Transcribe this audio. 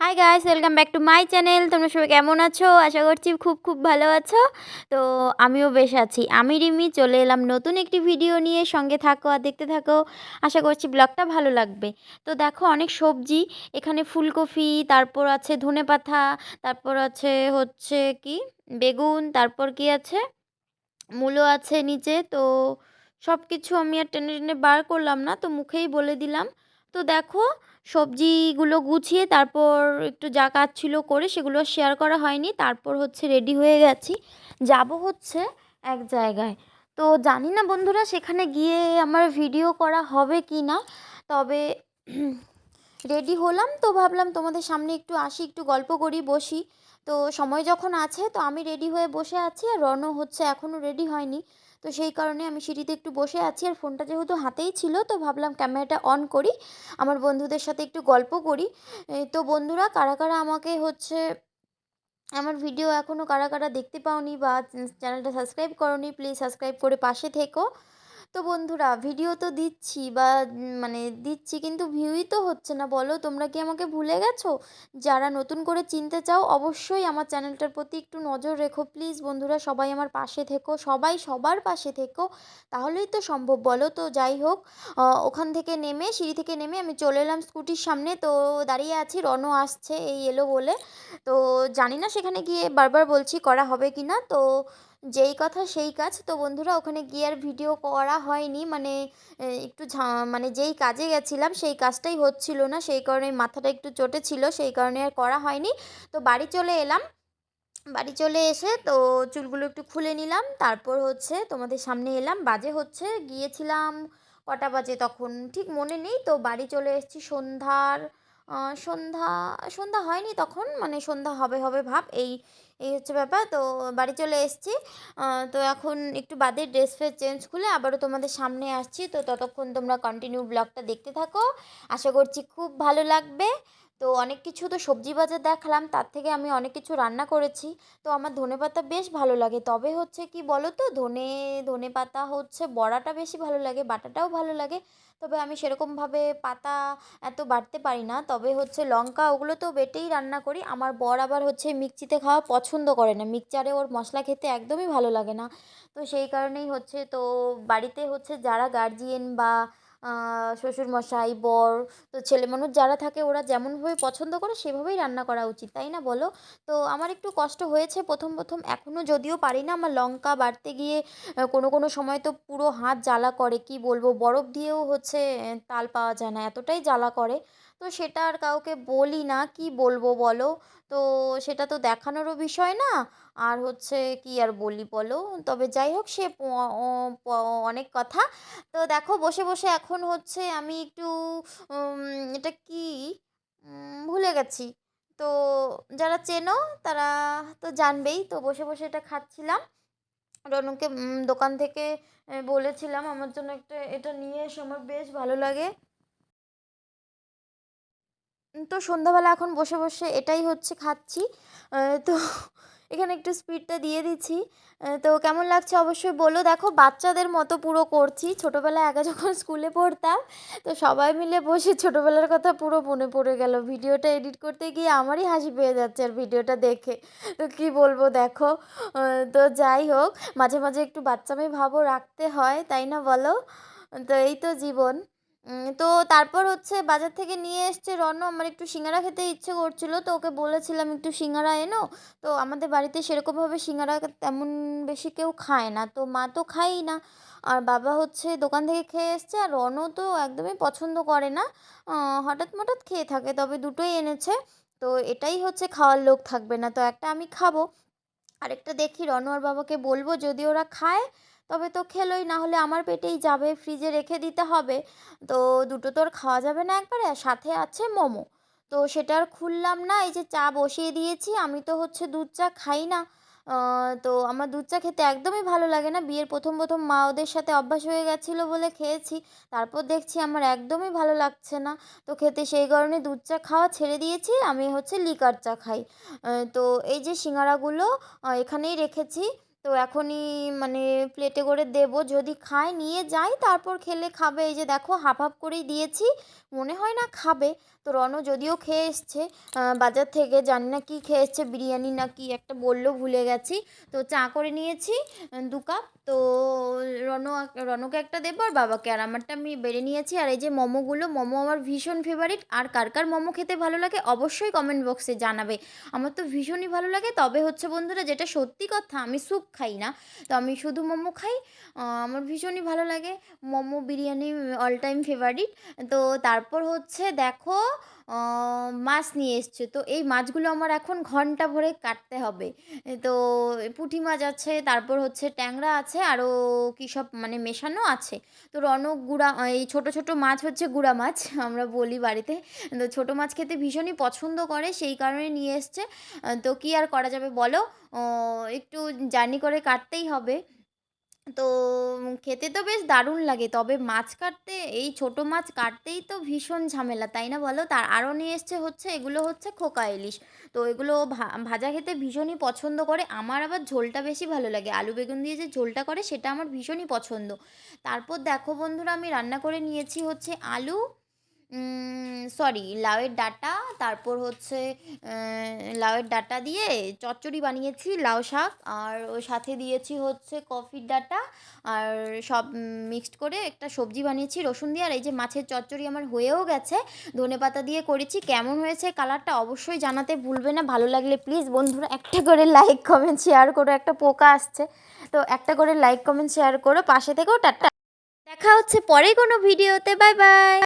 Hi guys welcome back to my channel তোমরা সবাই কেমন আছো? আশা করছি খুব খুব ভালো আছো। তো আমিও বেশ আছি। আমি রিমি, চলে এলাম নতুন একটি ভিডিও নিয়ে। সঙ্গে থাকো আর দেখতে থাকো। আশা করছি ব্লগটা ভালো লাগবে। তো দেখো, অনেক সবজি। এখানে ফুলকপি, তারপর আছে ধনে পাতা, তারপর আছে হচ্ছে কি? বেগুন, তারপর কি আছে? মূলো আছে নিচে। তো সব কিছু আমি আর টেনে টেনে বার করলাম না। তো মুখেই বলে দিলাম। তো দেখো, সবজিগুলো গুছিয়ে তারপর একটু যা কাজ ছিল করে সেগুলো শেয়ার করা হয়নি। তারপর হচ্ছে রেডি হয়ে গেছি। যাব হচ্ছে এক জায়গায়। তো জানি না বন্ধুরা সেখানে গিয়ে আমার ভিডিও করা হবে কি না তবে রেডি হলাম। তো ভাবলাম তোমাদের সামনে একটু আসি, একটু গল্প করি, বসি। তো সময় যখন আছে, তো আমি রেডি হয়ে বসে আছি আর রনও হচ্ছে এখনও রেডি হয়নি। তো সেই কারণে আমি সিঁড়িতে একটু বসে আছি আর ফোনটা যেহেতু হাতেই ছিল, তো ভাবলাম ক্যামেরাটা অন করি, আমার বন্ধুদের সাথে একটু গল্প করি। তো বন্ধুরা, কারা কারা আমাকে হচ্ছে, আমার ভিডিও এখনও কারা কারা দেখতে পাওনি বা চ্যানেলটা সাবস্ক্রাইব করনি প্লিজ সাবস্ক্রাইব করে পাশে থেকো। তো বন্ধুরা ভিডিও তো দিচ্ছি বা মানে দিচ্ছি কিন্তু ভিউই তো হচ্ছে না। বলো, তোমরা কি আমাকে ভুলে গেছো? যারা নতুন করে চিনতে চাও, অবশ্যই আমার চ্যানেলটার প্রতি একটু নজর রেখো। প্লিজ বন্ধুরা, সবাই আমার পাশে থেকো, সবাই সবার পাশে থেকো। তাহলেই তো সম্ভব, বলো। তো যাই হোক ওখান থেকে নেমে, সিঁড়ি থেকে নেমে আমি চলে এলাম স্কুটির সামনে। তো দাঁড়িয়ে আছি, রনও আসছে, এই এলো বলে। তো জানি না সেখানে গিয়ে বারবার বলছি করা হবে কি না তো যেই কথা সেই কাজ। তো বন্ধুরা, ওখানে গিয়ে আর ভিডিও করা হয়নি। মানে একটু মানে যেই কাজে গেছিলাম, সেই কাজটাই হচ্ছিল না। সেই কারণে মাথাটা একটু চটে ছিল, সেই কারণে আর করা হয়নি। তো বাড়ি চলে এলাম। বাড়ি চলে এসে তো চুলগুলো একটু খুলে নিলাম। তারপর হচ্ছে তোমাদের সামনে এলাম। বাজে হচ্ছে, গিয়েছিলাম কটা বাজে তখন, ঠিক মনে নেই। তো বাড়ি চলে এসেছি সন্ধ্যার সন্ধ্যা সন্ধ্যা হয়নি তখন মানে সন্ধ্যা হবে হবে ভাব, এই এই হচ্ছে ব্যাপার। তো বাড়ি চলে এসেছি। তো এখন একটু বাদে ড্রেস ফ্রেস চেঞ্জ খুলে আবারও তোমাদের সামনে আসছি। তো ততক্ষণ তোমরা কন্টিনিউ ব্লগটা দেখতে থাকো। আশা করছি খুব ভালো লাগবে। তো অনেক কিছু তো সবজি বাজার দেখালাম, তার থেকে আমি অনেক কিছু রান্না করেছি। তো আমার ধনে পাতা বেশ ভালো লাগে। তবে হচ্ছে কি বলো তো ধনে ধনে পাতা হচ্ছে বড়াটা বেশি ভালো লাগে, বাটাটাও ভালো লাগে। তবে আমি সেরকমভাবে পাতা এত বাটতে পারি না। তবে হচ্ছে লঙ্কা ওগুলো তো বেটেই রান্না করি। আমার বর আবার হচ্ছে মিক্সিতে খাওয়া পছন্দ করে না। মিক্সচারে ওর মশলা খেতে একদমই ভালো লাগে না। তো সেই কারণেই হচ্ছে তো বাড়িতে হচ্ছে যারা গার্জিয়ান বা শ্বশুরমশাই, বর, তো ছেলে মানুষ যারা থাকে ওরা যেমনভাবে পছন্দ করে সেভাবেই রান্না করা উচিত, তাই না বলো? তো আমার একটু কষ্ট হয়েছে প্রথম প্রথম এখনও যদিও পারি না, আমার লঙ্কা বাড়তে গিয়ে কোনো কোনো সময় তো পুরো হাত জ্বালা করে, কি বলব? বরফ দিয়েও হচ্ছে তাল পাওয়া যায় না, এতটাই জ্বালা করে। তো সেটা আর কাউকে বলি না, কি বলব বলো? তো সেটা তো দেখানোরও বিষয় না। আর হচ্ছে কি আর বলি বলো? তবে যাই হোক, সে অনেক কথা। তো দেখো, বসে বসে এখন হচ্ছে আমি একটু এটা কি? ভুলে গেছি। তো যারা চেনো, তারা তো জানবেই। তো বসে বসে এটা খাচ্ছিলাম। রনুকে দোকান থেকে বলেছিলাম, আমার জন্য একটা, এটা নিয়ে এসে, আমার বেশ ভালো লাগে। তো সন্ধ্যাবেলা এখন বসে বসে এটাই হচ্ছে খাচ্ছি। তো এখানে একটু স্পিডটা দিয়ে দিচ্ছি। তো কেমন লাগছে অবশ্যই বলো। দেখো, বাচ্চাদের মতো পুরো করছি। ছোটোবেলায় আগে যখন স্কুলে পড়তাম, তো সবাই মিলে বসে ছোটোবেলার কথা পুরো মনে পড়ে গেল। ভিডিওটা এডিট করতে গিয়ে আমারই হাসি পেয়ে যাচ্ছে আর ভিডিওটা দেখে। তো কি বলব, দেখো। তো যাই হোক, মাঝে মাঝে একটু বাচ্চামে ভাবও রাখতে হয়, তাই না বলো? তো এই তো জীবন। তো তারপর হচ্ছে বাজার থেকে নিয়ে এসছে রণ আমার একটু সিঙ্গারা খেতে ইচ্ছে করছিল, তো ওকে বলেছিলাম একটু সিঙ্গারা এনো। তো আমাদের বাড়িতে সেরকমভাবে সিঙ্গারা তেমন বেশি কেউ খায় না, তো মা তো খায়ই না। আর বাবা হচ্ছে দোকান থেকে খেয়ে এসছে, আর রনও তো একদমই পছন্দ করে না। হঠাৎ মঠাৎ খেয়ে থাকে, তবে দুটোই এনেছে। তো এটাই হচ্ছে খাওয়ার লোক থাকবে না, তো একটা আমি খাব। আরেকটা দেখি রণ আর বাবাকে বলব, যদি ওরা খায় তবে তো খেলোই না হলে আমার পেটেই যাবে, ফ্রিজে রেখে দিতে হবে। তো দুটো তো আর খাওয়া যাবে না একবারে সাথে আছে মোমো। তো সেটা আর খুললাম না, এই যে চা বসিয়ে দিয়েছি, আমি তো হচ্ছে দুধ চা খাই না। তো আমার দুধ চা খেতে একদমই ভালো লাগে না, বিয়ের প্রথম প্রথম মা ওদের সাথে অভ্যাস হয়ে গেছিল বলে খেয়েছি, তারপর দেখছি আমার একদমই ভালো লাগছে না। তো খেতে সেই কারণে দুধ চা খাওয়া ছেড়ে দিয়েছি, আমি হচ্ছে লিকার চা খাই। তো এই যে সিঙ্গারাগুলো এখানেই রেখেছি। তো এখনই মানে প্লেটে করে দেবো। যদি খায়, নিয়ে যাই তারপর খেলে খাবে। এই যে দেখো হাফ হাফ করেই দিয়েছি। মনে হয় না খাবে। তো রনও যদিও খেয়ে এসছে বাজার থেকে, জানি না কি খেয়ে এসছে, বিরিয়ানি না কি একটা বলল, ভুলে গেছি। তো চা করে নিয়েছি দু কাপ। তো রনো রনকে একটা দেবো আর বাবাকে। আর আমারটা আমি বেড়ে নিয়েছি। আর এই যে মোমোগুলো, মোমো আমার ভীষণ ফেভারিট আর কার কার মোমো খেতে ভালো লাগে অবশ্যই কমেন্ট বক্সে জানাবে। আমার তো ভীষণই ভালো লাগে। তবে হচ্ছে বন্ধুরা, যেটা সত্যি কথা, আমি স্যুপ খাই না। তো আমি শুধু মোমো খাই। আমার ভীষণই ভালো লাগে। Momo, biryani all time favourite তো তারপর হচ্ছে, দেখো মাছ নিয়ে এসছে। তো এই মাছগুলো আমার এখন ঘণ্টা ভরে কাটতে হবে। তো পুঁটি মাছ আছে, তারপর হচ্ছে ট্যাংরা আছে, আরও কী সব মানে মেশানো আছে। তো রনক গুঁড়া এই ছোট ছোট মাছ হচ্ছে গুঁড়া মাছ, আমরা বলি বাড়িতে। তো ছোটো মাছ খেতে ভীষণই পছন্দ করে, সেই কারণে নিয়ে এসছে। তো কী আর করা যাবে বলো? একটু জার্নি করে কাটতেই হবে। তো খেতে তো বেশ দারুণ লাগে। তবে মাছ কাটতে, এই ছোট মাছ কাটতেই তো ভীষণ ঝামেলা, তাই না বলো? তার আরও নিয়ে এসছে হচ্ছে, এগুলো হচ্ছে খোকা ইলিশ। তো এগুলো ভাজা খেতে ভীষণই পছন্দ করে। আমার আবার ঝোলটা বেশি ভালো লাগে। আলু বেগুন দিয়ে যে ঝোলটা করে, সেটা আমার ভীষণই পছন্দ। তারপর দেখো বন্ধুরা, আমি রান্না করে নিয়েছি হচ্ছে আলু সরি লাউয়ের ডাঁটা, তারপর হচ্ছে লাউয়ের ডাঁটা দিয়ে চচ্চড়ি বানিয়েছি, লাউ শাক, আর ওর সাথে দিয়েছি হচ্ছে কফির ডাঁটা, আর সব মিক্সড করে একটা সবজি বানিয়েছি, রসুন দিয়ে, আর এই যে মাছের চচ্চড়ি আমার হয়েও গেছে, ধনে পাতা দিয়ে করেছি, কেমন হয়েছে কালারটা অবশ্যই জানাতে ভুলবে না, ভালো লাগলে প্লিজ বন্ধুরা একটা করে লাইক কমেন্ট শেয়ার করো, একটা পোকা আসছে, তো একটা করে লাইক কমেন্ট শেয়ার করো, পাশে থেকেও টাটা। দেখা হচ্ছে পরে কোনো ভিডিওতে বাই বাই